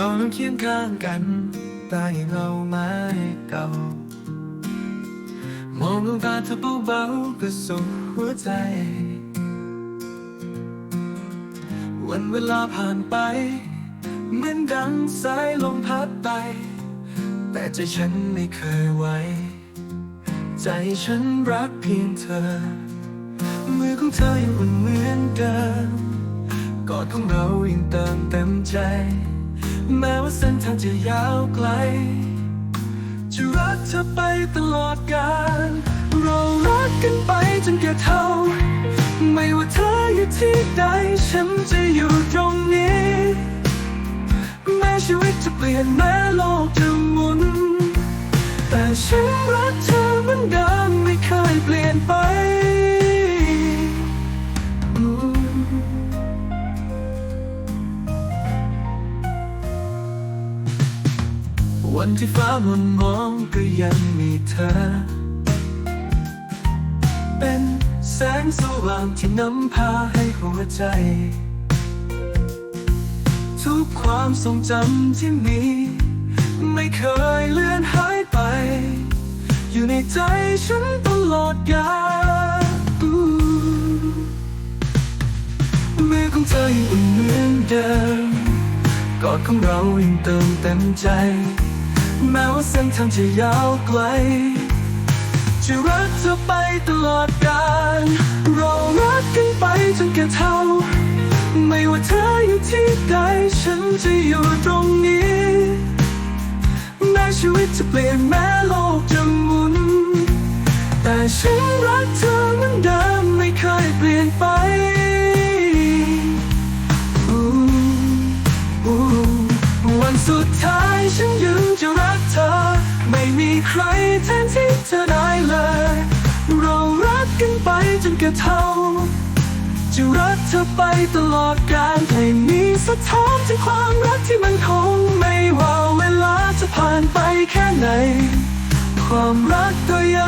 เรานั้นเคียงข้างกันใต้เงาไม้เก่า มองดวงตาเธอเบาๆก็สุขหัวใจ วันเวลาผ่านไป เหมือนดังสายลมพัดไป แต่ใจฉันไม่เคยไว้ ใจฉันรักเพียงเธอ มือของเธอยังอุ่นเหมือนเดิมกอดของเรายังเติมเต็มใจ แม้ว่าเส้นทางจะยาวไกล จะรักเธอไปตลอดกาลเรารักกันไปจนแก่เท่า ไม่ว่าเธออยู่ที่ใด ฉันจะอยู่ตรงนี้ แม้ชีวิตจะเปลี่ยนแม้โลกจะหมุน แต่ฉันรักเธอเหมือนเดิมไม่เคยเปลี่ยนไป วันที่ฟ้ามันมองก็ยังมีเธอ เป็นแสงสว่างที่นำพาให้หัวใจ ทุกความทรงจำที่มี ไม่เคยเลือนหายไป อยู่ในใจฉันตลอดกาลมือของเธอยังอุ่นเหมือนเดิมกอดของเรายังเติมเต็มใจ แม้ว่าเส้นทางจะยาวไกล จะรักเธอไปตลอดกาลเรารักกันไปจนแก่เท่า ไม่ว่าเธออยู่ที่ใดฉันจะอยู่ตรงนี้แม้ชีวิตจะเปลี่ยนแม้โลกจะหมุน แต่ฉันรักเธอเหมือนเดิมไม่เคยเปลี่ยนไปวันสุดท้าย ฉันยังจะรักเธอ ไม่มีใครแทนที่เธอได้เลย เรารักกันไปจนแก่เท่าจะรักเธอไปตลอดกาลให้มีสะท้อนถึงความรักที่มันคงไม่ว่าเวลาจะผ่านไปแค่ไหน ความรักตัวยง